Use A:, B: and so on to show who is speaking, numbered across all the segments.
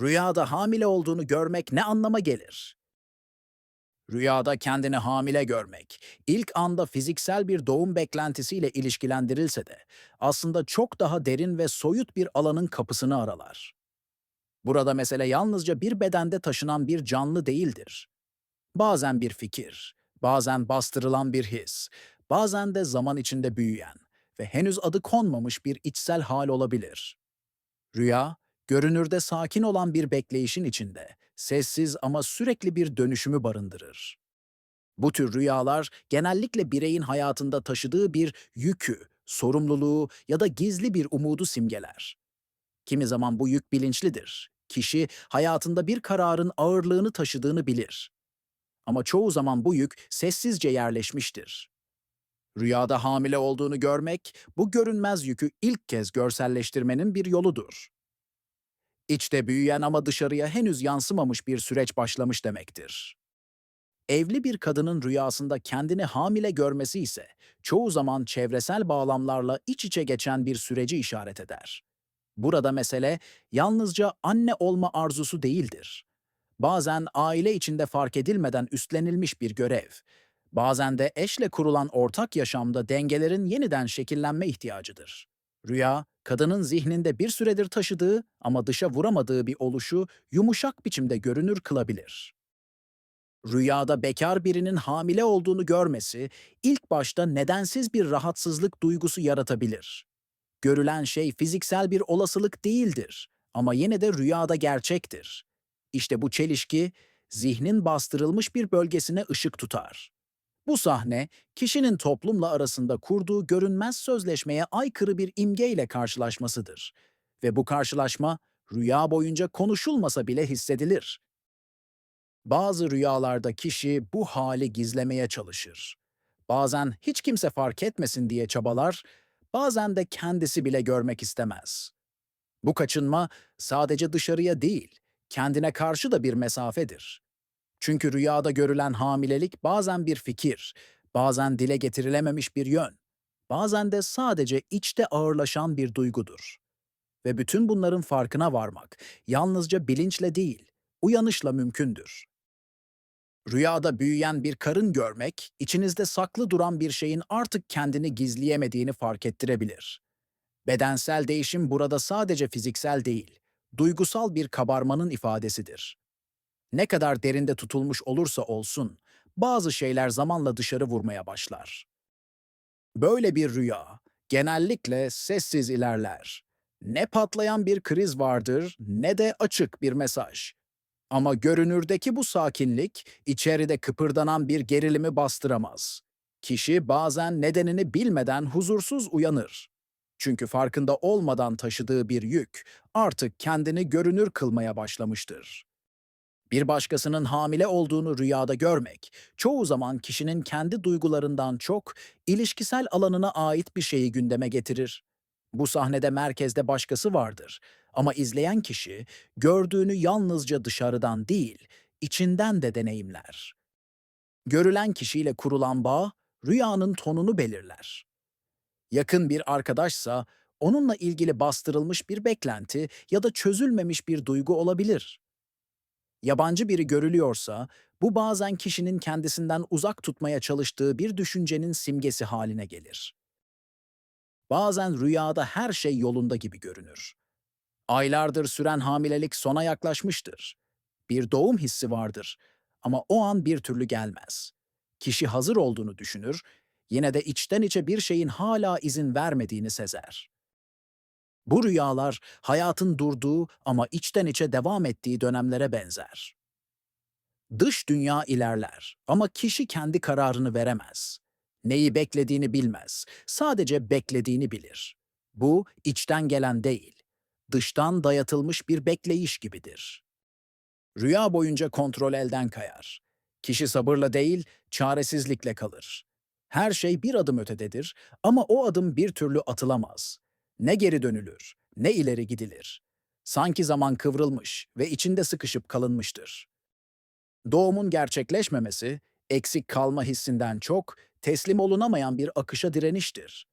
A: Rüyada hamile olduğunu görmek ne anlama gelir? Rüyada kendini hamile görmek, ilk anda fiziksel bir doğum beklentisiyle ilişkilendirilse de aslında çok daha derin ve soyut bir alanın kapısını aralar. Burada mesele yalnızca bir bedende taşınan bir canlı değildir. Bazen bir fikir, bazen bastırılan bir his, bazen de zaman içinde büyüyen ve henüz adı konmamış bir içsel hal olabilir. Rüya, görünürde sakin olan bir bekleyişin içinde, sessiz ama sürekli bir dönüşümü barındırır. Bu tür rüyalar genellikle bireyin hayatında taşıdığı bir yükü, sorumluluğu ya da gizli bir umudu simgeler. Kimi zaman bu yük bilinçlidir. Kişi hayatında bir kararın ağırlığını taşıdığını bilir. Ama çoğu zaman bu yük sessizce yerleşmiştir. Rüyada hamile olduğunu görmek, bu görünmez yükü ilk kez görselleştirmenin bir yoludur. İçte büyüyen ama dışarıya henüz yansımamış bir süreç başlamış demektir. Evli bir kadının rüyasında kendini hamile görmesi ise çoğu zaman çevresel bağlamlarla iç içe geçen bir süreci işaret eder. Burada mesele yalnızca anne olma arzusu değildir. Bazen aile içinde fark edilmeden üstlenilmiş bir görev, bazen de eşle kurulan ortak yaşamda dengelerin yeniden şekillenme ihtiyacıdır. Rüya, kadının zihninde bir süredir taşıdığı ama dışa vuramadığı bir oluşu yumuşak biçimde görünür kılabilir. Rüyada bekar birinin hamile olduğunu görmesi ilk başta nedensiz bir rahatsızlık duygusu yaratabilir. Görülen şey fiziksel bir olasılık değildir ama yine de rüyada gerçektir. İşte bu çelişki zihnin bastırılmış bir bölgesine ışık tutar. Bu sahne, kişinin toplumla arasında kurduğu görünmez sözleşmeye aykırı bir imgeyle karşılaşmasıdır. Ve bu karşılaşma, rüya boyunca konuşulmasa bile hissedilir. Bazı rüyalarda kişi bu hali gizlemeye çalışır. Bazen hiç kimse fark etmesin diye çabalar, bazen de kendisi bile görmek istemez. Bu kaçınma sadece dışarıya değil, kendine karşı da bir mesafedir. Çünkü rüyada görülen hamilelik bazen bir fikir, bazen dile getirilememiş bir yön, bazen de sadece içte ağırlaşan bir duygudur. Ve bütün bunların farkına varmak yalnızca bilinçle değil, uyanışla mümkündür. Rüyada büyüyen bir karın görmek, içinizde saklı duran bir şeyin artık kendini gizleyemediğini fark ettirebilir. Bedensel değişim burada sadece fiziksel değil, duygusal bir kabarmanın ifadesidir. Ne kadar derinde tutulmuş olursa olsun, bazı şeyler zamanla dışarı vurmaya başlar. Böyle bir rüya genellikle sessiz ilerler. Ne patlayan bir kriz vardır ne de açık bir mesaj. Ama görünürdeki bu sakinlik içeride kıpırdanan bir gerilimi bastıramaz. Kişi bazen nedenini bilmeden huzursuz uyanır. Çünkü farkında olmadan taşıdığı bir yük artık kendini görünür kılmaya başlamıştır. Bir başkasının hamile olduğunu rüyada görmek, çoğu zaman kişinin kendi duygularından çok ilişkisel alanına ait bir şeyi gündeme getirir. Bu sahnede merkezde başkası vardır ama izleyen kişi gördüğünü yalnızca dışarıdan değil, içinden de deneyimler. Görülen kişiyle kurulan bağ rüyanın tonunu belirler. Yakın bir arkadaşsa onunla ilgili bastırılmış bir beklenti ya da çözülmemiş bir duygu olabilir. Yabancı biri görülüyorsa, bu bazen kişinin kendisinden uzak tutmaya çalıştığı bir düşüncenin simgesi haline gelir. Bazen rüyada her şey yolunda gibi görünür. Aylardır süren hamilelik sona yaklaşmıştır. Bir doğum hissi vardır ama o an bir türlü gelmez. Kişi hazır olduğunu düşünür, yine de içten içe bir şeyin hala izin vermediğini sezer. Bu rüyalar hayatın durduğu ama içten içe devam ettiği dönemlere benzer. Dış dünya ilerler ama kişi kendi kararını veremez. Neyi beklediğini bilmez, sadece beklediğini bilir. Bu içten gelen değil, dıştan dayatılmış bir bekleyiş gibidir. Rüya boyunca kontrol elden kayar. Kişi sabırla değil, çaresizlikle kalır. Her şey bir adım ötededir ama o adım bir türlü atılamaz. Ne geri dönülür, ne ileri gidilir. Sanki zaman kıvrılmış ve içinde sıkışıp kalınmıştır. Doğumun gerçekleşmemesi, eksik kalma hissinden çok, teslim olunamayan bir akışa direniştir.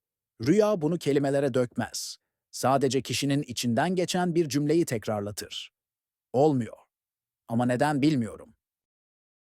A: Rüya bunu kelimelere dökmez. Sadece kişinin içinden geçen bir cümleyi tekrarlatır. Olmuyor. Ama neden bilmiyorum.